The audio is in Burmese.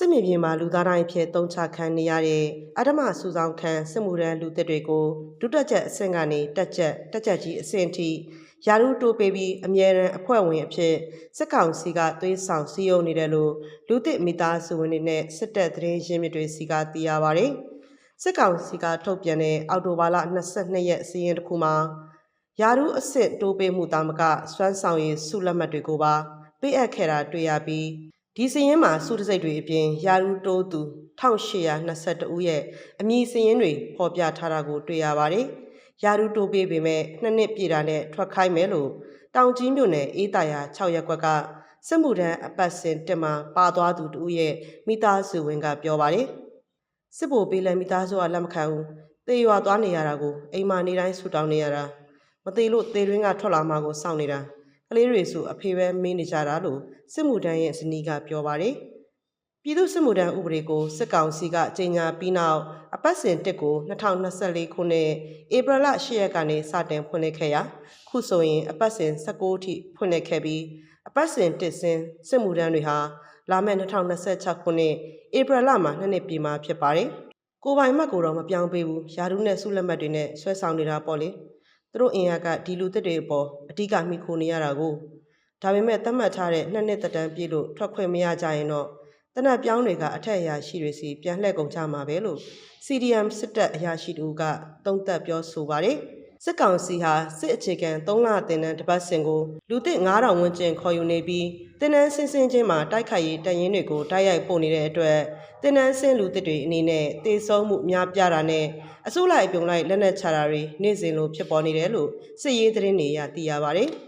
စစ်မြေပြင်မှာလူသားတိုင်းဖြစ်တုံးချခံနေရတဲ့အဓမ္မစူဆောင်ခံစစ်မှုရန်လူသစ်တွေကိုဒုတက်ချက်အဆင့်ကနေတက်ချက်တက်ချက်ကြီးအဆင့်ထိယာရုတိုးပေးပြီးအမြဲတမ်းအဖွဲ့ဝင်အဖြစ်စစ်ကောင်စီကသွေးဆောင်စီယုံနေတယ်လို့လူသစ်မိသားစုဝင်တွေနဲ့စစ်တပ်သတင်းရင်းမြစ်တွေစီကသိရပါဗျ။စစ်ကောင်စီကထုတ်ပြန်တဲ့အောက်တိုဘာလ22ရက်စီရင်တစ်ခုမှာယာရုအဆင့်တိုးပေးမှုတာမကစွမ်းဆောင်ရည်စုလက်မှတ်တွေကိုပါပေးအပ်ခဲ့တာတွေ့ရပြီး ဒီစည်ရင်မှာစုတစိတ်တွေအပြင်ယာရုတိုးသူ1822ဦးရဲ့အမည်စည်ရင်တွေဖော်ပြထားတာကိုတွေ့ရပါတယ်။ယာရုတိုးပေးပေမဲ့နှစ်နှစ်ပြည့်တာနဲ့ထွက်ခိုင်းမယ်လို့တောင်ကြီးမြို့နယ်အေးတာယာ6ရက်ကွက်ကစစ်မှုထမ်းအပတ်စဉ်တက်မှာပါသွားသူတူရဲ့မိသားစုဝင်ကပြောပါတယ်။စစ်ဘိုပေးလည်းမိသားစုကလက်မခံဘူး။တေရွာသွားနေရတာကိုအိမ်မာနေတိုင်းဆူတောင်းနေရတာမသေးလို့သေတွင်းကထွက်လာမှကိုစောင့်နေတာ ကလေးတွေဆိုအဖေပဲမင်းနေကြတာလို့စစ်မှုထမ်းရဲ့ဇနီးကပြောပါတယ်။ပြည်သူစစ်မှုထမ်းဥပဒေကိုစစ်ကောင်စီကကြေညာပြီးနောက်အပတ်စဉ်တစ်ကို2024ခုနှစ်ဧပြီလ10ရက်ကနေစတင်ဖွင့်လှစ်ခဲ့ရာခုဆိုရင်အပတ်စဉ်16အထိဖွင့်လှစ်ခဲ့ပြီးအပတ်စဉ်တစ်စင်စစ်မှုထမ်းတွေဟာလာမယ့်2026ခုနှစ်ဧပြီလမှာနှစ်နှစ်ပြည့်မှာဖြစ်ပါတယ်။ကိုပိုင်မတ်ကိုတော့မပြောင်းပေးဘူးယာရုနဲ့ဆုလက်မှတ်တွေနဲ့ဆွဲဆောင်နေတာပေါ့လေ။သူတို့အင်အားကဒီလူသစ်တွေအပေါ်အ ဓိကမိခိုနေရတာကိုဒါပေမဲ့သတ်မှတ်ထားတဲ့နှစ်နှစ်သက်တမ်းပြည့်လို့ထွက်ခွင့်မရကြရင်တော့တနက်ပြောင်းတွေကအထက်အရာရှိတွေစီပြန်လှည့်ကုန်ကြမှာပဲလို့ CDM စစ်တပ်အရာရှိတူကတုံ့သက်ပြောဆိုပါတယ် စစ်ကောင်စီဟာစစ်အခြေခံ3လတင်တန်းတပတ်စဉ်ကိုလူသစ်9000ဝန်းကျင်ခေါ်ယူနေပြီးတင်နန်းစင်းစင်းချင်းမှာတိုက်ခိုက်ရေးတရင်တွေကိုတိုက်ရိုက်ပို့နေတဲ့အတွက်တင်နန်းစင်းလူသစ်တွေအနေနဲ့တေဆုံးမှုများပြားတာနဲ့အစိုးလိုက်အပြုံလိုက်လက်နက်ချတာတွေနေ့စဉ်လိုဖြစ်ပေါ်နေတယ်လို့စစ်ရေးသတင်းတွေရသိရပါတယ်။